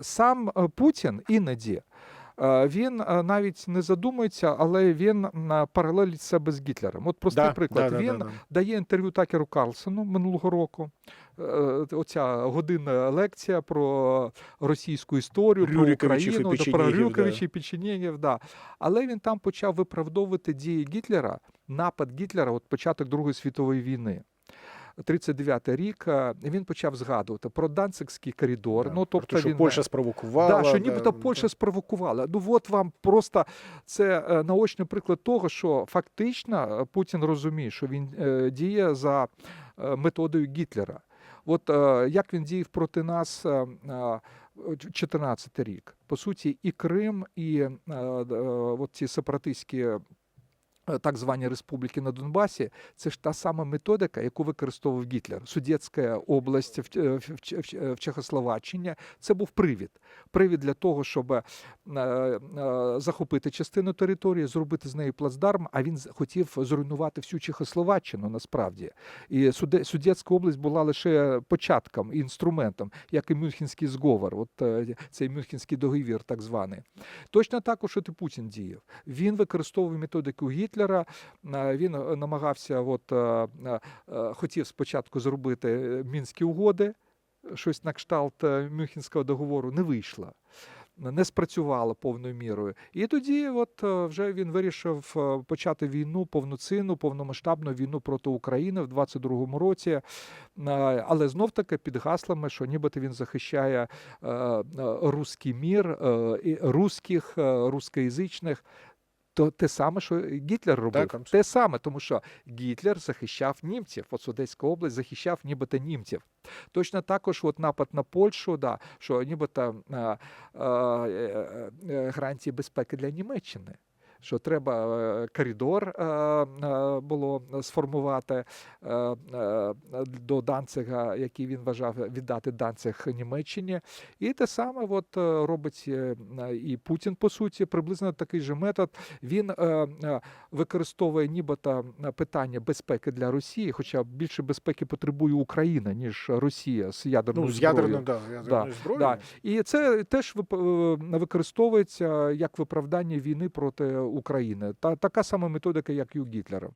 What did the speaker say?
сам е, Путін іноді. е, Він е, навіть не задумується, але він м, паралелить себе з Гітлером. От простий Да, приклад. да, да, він да, да. дає інтерв'ю Такеру Карлсону минулого року. Оця годинна лекція про російську історію, про Рюриковичів і Україну, про печенєгів, Рюриковичів і Печенєгів. Да. Але він там почав виправдовувати дії Гітлера, напад Гітлера, от початок Другої світової війни. 39 рік е, він почав згадувати про Данцикський коридор. Да. Ну, Про тобто те, що він Польща спровокувала. Да, що нібито да. Польща спровокувала. Ну от вам просто це е, наочний приклад того, що фактично е, Путін розуміє, що він е, діє за е, методою Гітлера. От е, як він діяв проти нас. е, е, 14 рік. По суті, і Крим, і е, е, от ці сепаратистські е, так звані республіки на Донбасі, це ж та сама методика, яку використовував Гітлер. Судетська область в, Чехословаччині. Це був привід. Привід для того, щоб е, е, захопити частину території, зробити з неї плацдарм, а він хотів зруйнувати всю Чехословаччину насправді. І Судетська область була лише початком, і інструментом, як і Мюнхенський зговор, от е, цей Мюнхенський договір, так званий. Точно також, і Путін діяв. Він використовував методику Гітлера. Е, Він е, намагався, от, е, хотів спочатку зробити мінські угоди, щось на кшталт Мюнхенського договору, не вийшло. Не спрацювало повною мірою. І тоді, от вже він вирішив почати війну, повноцінну, повномасштабну війну проти України в 22-му році. Але знов таки під гаслами, що нібито він захищає руський мір, і русських, рускоязичних. То те саме, що Гітлер робив. Так, те саме, тому що Гітлер захищав німців. От Судецька область захищав нібито німців. Точно також от напад на Польщу, да, що нібито е, е, е, е, гарантії безпеки для Німеччини. Що треба е, коридор е, е, було сформувати до Данцига, який він вважав віддати Данциг Німеччині. І те саме от, робить і Путін, по суті, приблизно такий же метод. Він використовує нібито питання безпеки для Росії, хоча більше безпеки потребує Україна, ніж Росія з ядерною Ну, з зброєю. ядерною, да, ядерною зброєю. Да. І це теж використовується як виправдання війни проти України. Та така сама методика, як і у Гітлера.